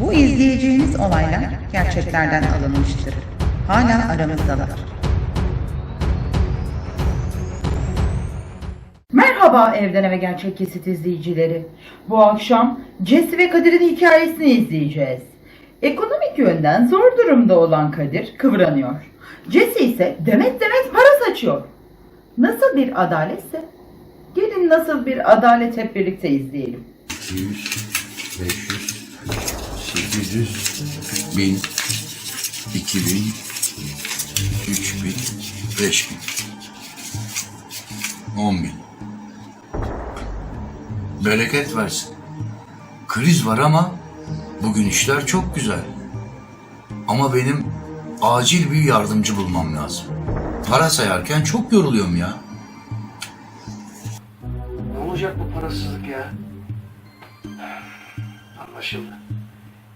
Bu izleyeceğiniz olaylar gerçeklerden alınmıştır. Hala aramızdalar. Merhaba Evden Eve Gerçek Kesit izleyicileri. Bu akşam Jesse ve Kadir'in hikayesini izleyeceğiz. Ekonomik yönden zor durumda olan Kadir kıvranıyor. Jesse ise demet demet para saçıyor. Nasıl bir adaletse? Gelin nasıl bir adalet hep birlikte izleyelim. 200, 500, 800, 1000, 2000, 3000, 5000, 10000. Bereket versin. Kriz var ama bugün işler çok güzel. Ama benim acil bir yardımcı bulmam lazım. Para sayarken çok yoruluyorum ya. Ne olacak bu parasızlık ya? Anlaşıldı.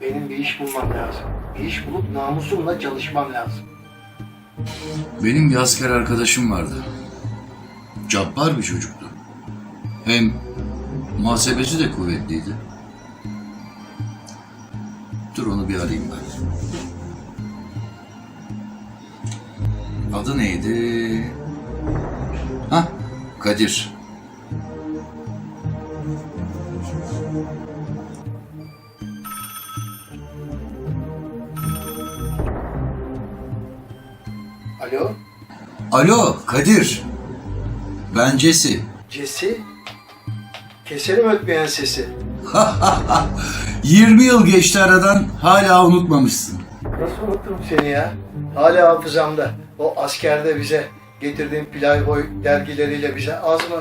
Benim bir iş bulmam lazım. Bir iş bulup namusumla çalışmam lazım. Benim bir asker arkadaşım vardı. Cabbar bir çocuktu. Hem muhasebesi de kuvvetliydi. Dur onu bir arayayım ben. Adı neydi? Ha, Kadir. Alo? Alo, Kadir. Ben Jesse. Cesi? Keserim ötmeyen sesi. 20 yıl geçti aradan, hala unutmamışsın. Nasıl unuttum seni ya? Hala hafızamda. O askerde bize getirdiğin Playboy dergileriyle bize az mı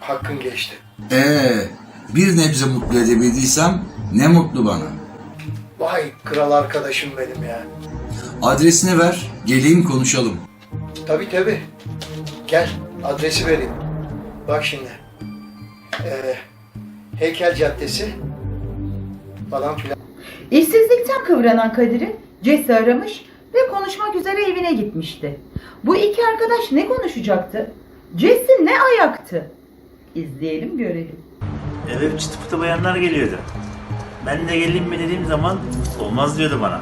hakkın geçti? Ee, bir nebze mutlu edebildiysem ne mutlu bana. Vay kral arkadaşım benim ya. Adresini ver, geleyim konuşalım. Tabii tabii. Gel adresi vereyim. Bak şimdi. Ee, Heykel Caddesi falan filan. İşsizlikten kıvranan Kadir'i Jesse aramış ve konuşmak üzere evine gitmişti. Bu iki arkadaş ne konuşacaktı? Jesse ne ayaktı? İzleyelim görelim. Eve çıtı pıtı bayanlar geliyordu. Ben de geleyim mi dediğim zaman olmaz diyordu bana.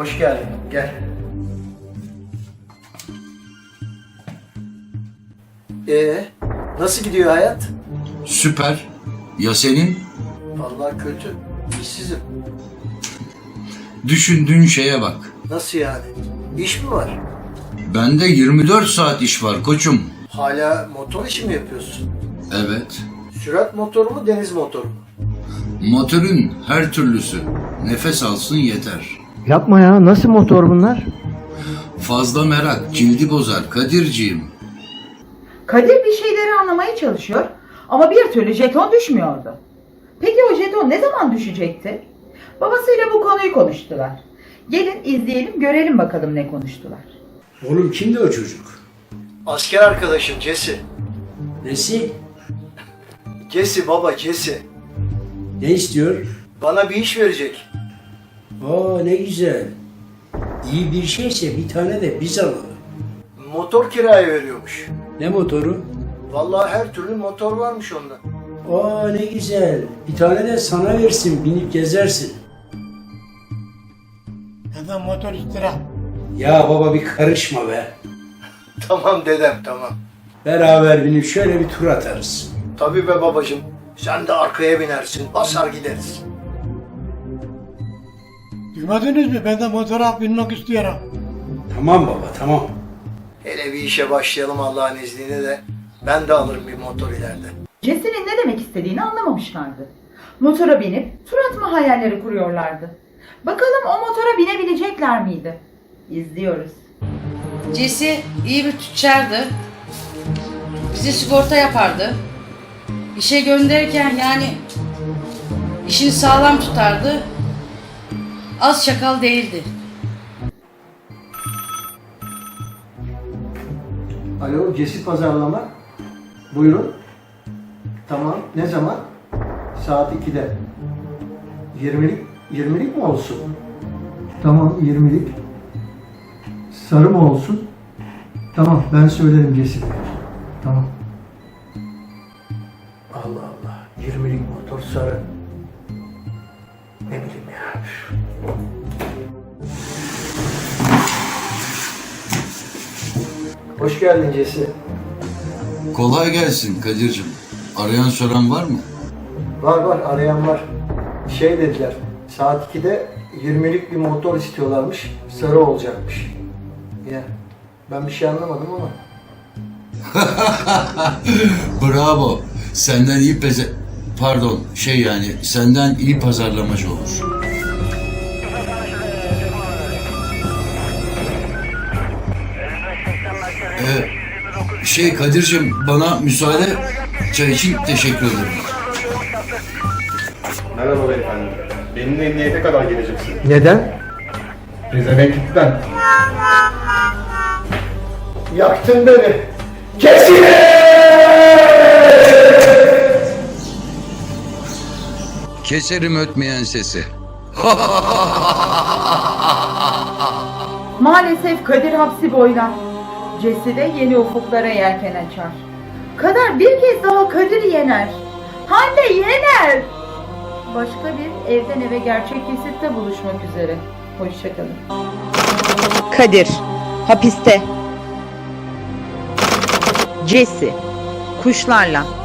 Hoş geldin. Gel. Ee, nasıl gidiyor hayat? Süper. Ya senin? Vallahi kötü. İşsizim. Düşündüğün şeye bak. Nasıl yani? İş mi var? Bende 24 saat iş var koçum. Hala motor işi mi yapıyorsun? Evet. Sürat motoru mu, deniz motoru mu? Motorun her türlüsü. Nefes alsın yeter. Yapma ya nasıl motor bunlar? Fazla merak cildi bozar Kadirciğim. Kadir bir şeyleri anlamaya çalışıyor ama bir türlü jeton düşmüyordu. Peki o jeton ne zaman düşecekti? Babasıyla bu konuyu konuştular. Gelin izleyelim görelim bakalım ne konuştular. Oğlum kimdi o çocuk? Asker arkadaşım Jesse. Nesi? Jesse baba Jesse. Ne istiyor? Bana bir iş verecek. Aa ne güzel. İyi bir şeyse bir tane de biz alalım. Motor kiraya veriyormuş. Ne motoru? Vallahi her türlü motor varmış onda. Aa ne güzel. Bir tane de sana versin binip gezersin. Neden motor istira? Ya baba bir karışma be. Tamam dedem tamam. Beraber binip şöyle bir tur atarız. Tabii be babacım. Sen de arkaya binersin. Basar gideriz. Duymadınız mı? Ben de motora binmek istiyorum. Tamam baba tamam. Hele bir işe başlayalım Allah'ın izniyle de. Ben de alırım bir motor ileride. Jesse'nin ne demek istediğini anlamamışlardı. Motora binip tur atma hayalleri kuruyorlardı. Bakalım o motora binebilecekler miydi? İzliyoruz. Cesi iyi bir tüccardı. Bize sigorta yapardı. İşe gönderirken yani işini sağlam tutardı az şakal değildi. Alo, Cesi Pazarlama. Buyurun. Tamam, ne zaman? Saat 2'de. 20'lik, 20'lik mi olsun? Tamam, 20'lik. Sarı mı olsun? Tamam, ben söylerim Cesi. Tamam. Allah Allah, 20'lik motor sarı. Ne bileyim ya. Hoş geldin Cesi. Kolay gelsin Kadir'cim. Arayan soran var mı? Var var arayan var. Şey dediler saat 2'de 20'lik bir motor istiyorlarmış. Sarı olacakmış. Ya ben bir şey anlamadım ama. Bravo. Senden iyi peze... Pardon şey yani senden iyi pazarlamacı olur. Ee, şey Kadir'cim bana müsaade çay için teşekkür ederim. Merhaba beyefendi. Benimle emniyete kadar geleceksin. Neden? Pezevenklikten. Yaktın beni. Cesi! Keserim ötmeyen sesi. Maalesef Kadir hapsi boylar. Jesse de yeni ufuklara yelken açar. Kader bir kez daha Kadir'i yener. Hande yener. Başka bir evden eve gerçek kesitte buluşmak üzere. Hoşçakalın. Kadir, hapiste. Jesse, kuşlarla